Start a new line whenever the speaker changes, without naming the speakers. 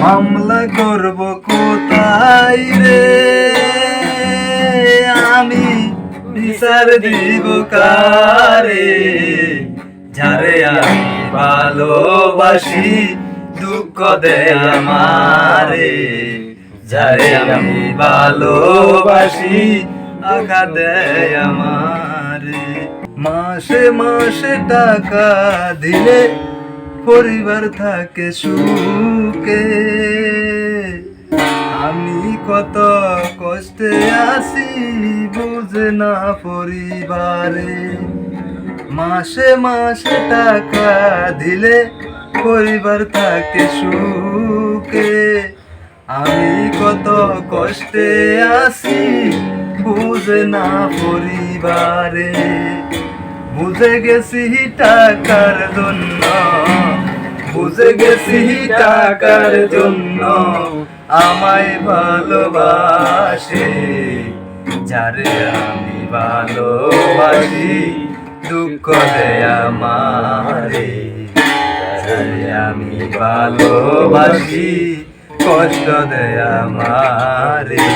মামলা করব কোথায় রে? আমি বিচার দিব কারে? যারে আমি ভালোবাসি, দুঃখ দেয় আমারে। যারে আমি ভালোবাসি, আঘাত দেয় আমারে। মাসে মাসে টাকা দিলে পরিবার থাকে সুখে। আমি কত কষ্টে আছি, বুঝে না পরিবারে। মাসে মাসে টাকা দিলে পরিবার থাকে সুখে। আমি কত কষ্টে আছি, বুঝে না পরিবারে। বুঝে গেছি টাকার জন্য বুঝে গেছি টাকার জন্য আমায় ভালোবাসে, যারে আমি ভালোবাসি, দুঃখ দেয় আমারে, যারে আমি ভালোবাসি, কষ্ট দেয় আমারে।